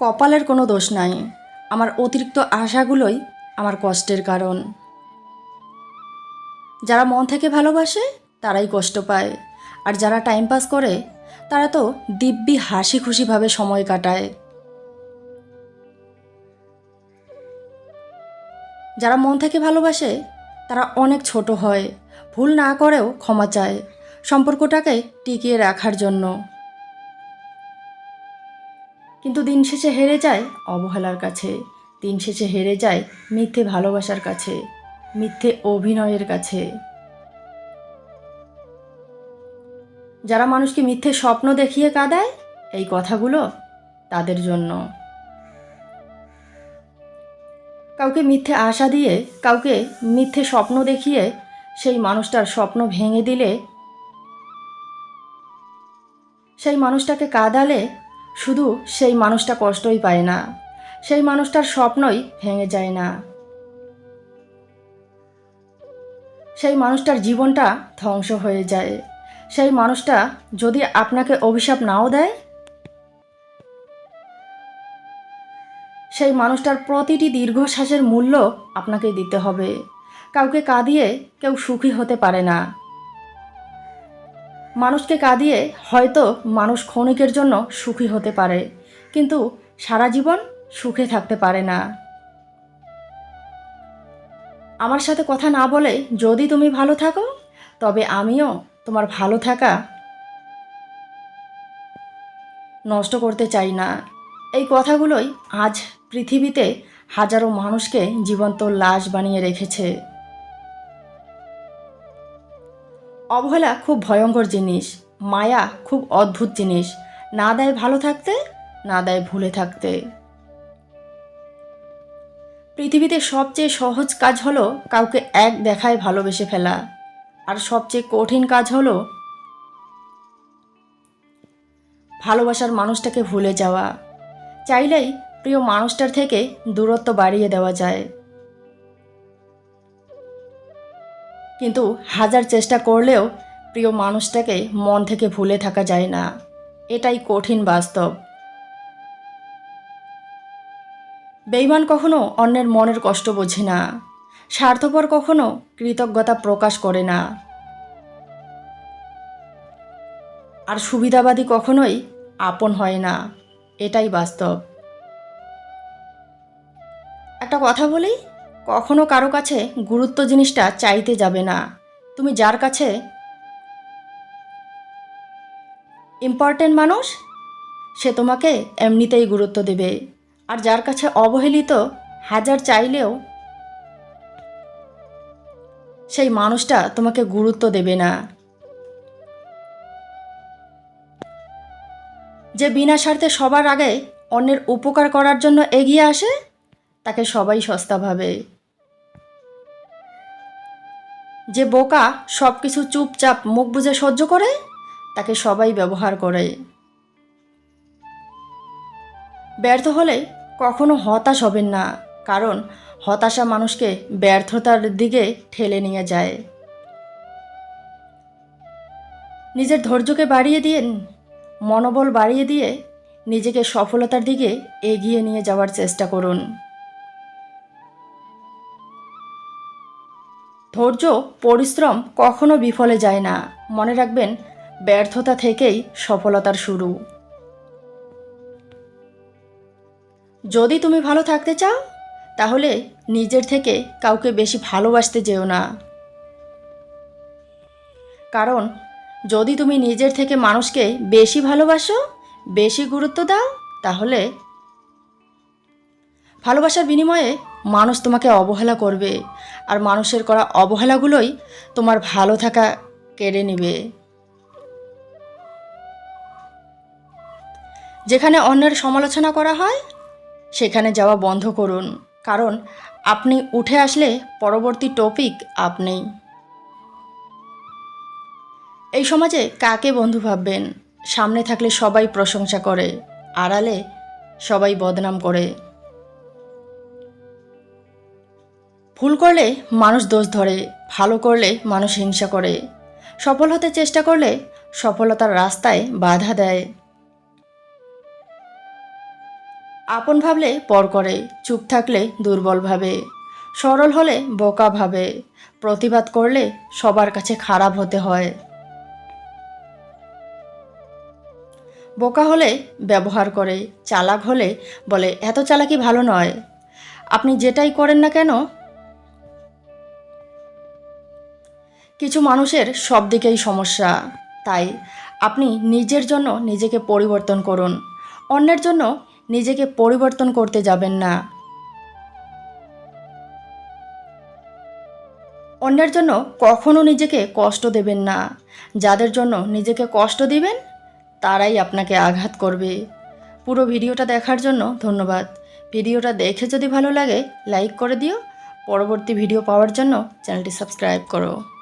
কপালের কোনো দোষ নাই। আমার অতিরিক্ত আশাগুলোই আমার কষ্টের কারণ। যারা মন থেকে ভালোবাসে, তারাই কষ্ট পায়। আর যারা টাইম পাস করে, তারা তো দিব্যি হাসি খুশিভাবে সময় কাটায়। যারা মন থেকে ভালোবাসে, তারা অনেক ছোট হয়। ভুল না করেও ক্ষমা চায়। সম্পর্কটাকে টিকিয়ে রাখার জন্য। কিন্তু দিন শেষে হেরে যায় অবহেলার কাছে। দিন শেষে হেরে যায় মিথ্যে ভালোবাসার কাছে, মিথ্যে অভিনয়ের কাছে। যারা মানুষকে মিথ্যে স্বপ্ন দেখিয়ে কাঁদায়, এই কথাগুলো তাদের জন্য। কাউকে মিথ্যে আশা দিয়ে, কাউকে মিথ্যে স্বপ্ন দেখিয়ে সেই মানুষটার স্বপ্ন ভেঙে দিলে, সেই মানুষটাকে কাঁদালে শুধু সেই মানুষটা কষ্টই পায় না, সেই মানুষটার স্বপ্নই ভেঙে যায় না। সেই মানুষটার জীবনটা ধ্বংস হয়ে যায়। সেই মানুষটা যদি আপনাকে অভিশাপ নাও দেয়, সেই মানুষটার প্রতিটি দীর্ঘশ্বাসের মূল্য আপনাকে দিতে হবে। কাউকে কাঁদিয়ে কেউ সুখী হতে পারে না। মানুষকে কাঁদিয়ে হয়তো মানুষ ক্ষণিকের জন্য সুখী হতে পারে, কিন্তু সারা জীবন সুখে থাকতে পারে না। আমার সাথে কথা না বলে যদি তুমি ভালো থাকো, তবে আমিও তোমার ভালো থাকা নষ্ট করতে চাই না। এই কথাগুলোই আজ পৃথিবীতে হাজারো মানুষকে জীবন্ত লাশ বানিয়ে রেখেছে। অবহেলা খুব ভয়ঙ্কর জিনিস। মায়া খুব অদ্ভুত জিনিস। না দেয় ভালো থাকতে, না দেয় ভুলে থাকতে। পৃথিবীতে সবচেয়ে সহজ কাজ হলো কাউকে এক দেখায় ভালোবেসে ফেলা। আর সবচেয়ে কঠিন কাজ হলো ভালোবাসার মানুষটাকে ভুলে যাওয়া। চাইলেই প্রিয় মানুষটার থেকে দূরত্ব বাড়িয়ে দেওয়া যায়। কিন্তু হাজার চেষ্টা করলেও প্রিয় মানুষটাকে মন থেকে ভুলে থাকা যায় না। এটাই কঠিন বাস্তব। বেইমান কখনো অন্যের মনের কষ্ট বোঝে না। স্বার্থপর কখনো কৃতজ্ঞতা প্রকাশ করে না। আর সুবিধাবাদী কখনোই আপন হয় না। এটাই বাস্তব। একটা কথা বলি কখনো কারও কাছে গুরুত্ব জিনিসটা চাইতে যাবে না। তুমি যার কাছে ইম্পর্টেন্ট মানুষ, সে তোমাকে এমনিতেই গুরুত্ব দেবে। আর যার কাছে অবহেলিত হাজার চাইলেও সেই মানুষটা তোমাকে গুরুত্ব দেবে না। যে বিনা স্বার্থে সবার আগে অন্যের উপকার করার জন্য এগিয়ে আসে, তাকে সবাই সস্তা ভাবে। যে বোকা সব কিছু চুপচাপ মুখ বুঝে সহ্য করে, তাকে সবাই ব্যবহার করে। ব্যর্থ হলে কখনো হতাশ হবেন না, কারণ হতাশা মানুষকে ব্যর্থতার দিকে ঠেলে নিয়ে যায়। নিজের ধৈর্যকে বাড়িয়ে দিন, মনোবল বাড়িয়ে দিয়ে নিজেকে সফলতার দিকে এগিয়ে নিয়ে যাওয়ার চেষ্টা করুন। ধৈর্য, পরিশ্রম কখনো বিফলে যায় না। মনে রাখবেন, ব্যর্থতা থেকেই সফলতার শুরু। যদি তুমি ভালো থাকতে চাও, তাহলে নিজের থেকে কাউকে বেশি ভালোবাসতে যেও না। কারণ, যদি তুমি নিজের থেকে মানুষকে বেশি ভালোবাসো, বেশি গুরুত্ব দাও, তাহলে ভালোবাসার বিনিময়ে মানুষ তোমাকে অবহেলা করবে, আর মানুষের করা অবহেলাগুলোই তোমার ভালো থাকা কেড়ে নেবে। যেখানে অন্যের সমালোচনা করা হয়, সেখানে যাওয়া বন্ধ করুন, কারণ আপনি উঠে আসলে পরবর্তী টপিক আপনি। এই সমাজে কাকে বন্ধু ভাববেন? সামনে থাকলে সবাই প্রশংসা করে, আড়ালে সবাই বদনাম করে। ভুল করলে মানুষ দোষ ধরে, ভালো করলে মানুষ হিংসা করে। সফল হতে চেষ্টা করলে সফলতার রাস্তায় বাধা দেয়। আপন ভাবলে পর করে, চুপ থাকলে দুর্বল ভাবে। সরল হলে বোকা ভাবে। প্রতিবাদ করলে সবার কাছে খারাপ হতে হয়। বোকা হলে ব্যবহার করে, চালাক হলে বলে, এত চালাকি ভালো নয়। আপনি যেটাই করেন না কেন কিছু মানুষের সব দিকেই সমস্যা। তাই আপনি নিজের জন্য নিজেকে পরিবর্তন করুন। অন্যের জন্য নিজেকে পরিবর্তন করতে যাবেন না। অন্যের জন্য কখনো নিজেকে কষ্ট দেবেন না। যাদের জন্য নিজেকে কষ্ট দিবেন, তারাই আপনাকে আঘাত করবে। পুরো ভিডিওটা দেখার জন্য ধন্যবাদ। ভিডিওটা দেখে যদি ভালো লাগে, লাইক করে দিও। পরবর্তী ভিডিও পাওয়ার জন্য চ্যানেলটি সাবস্ক্রাইব করো।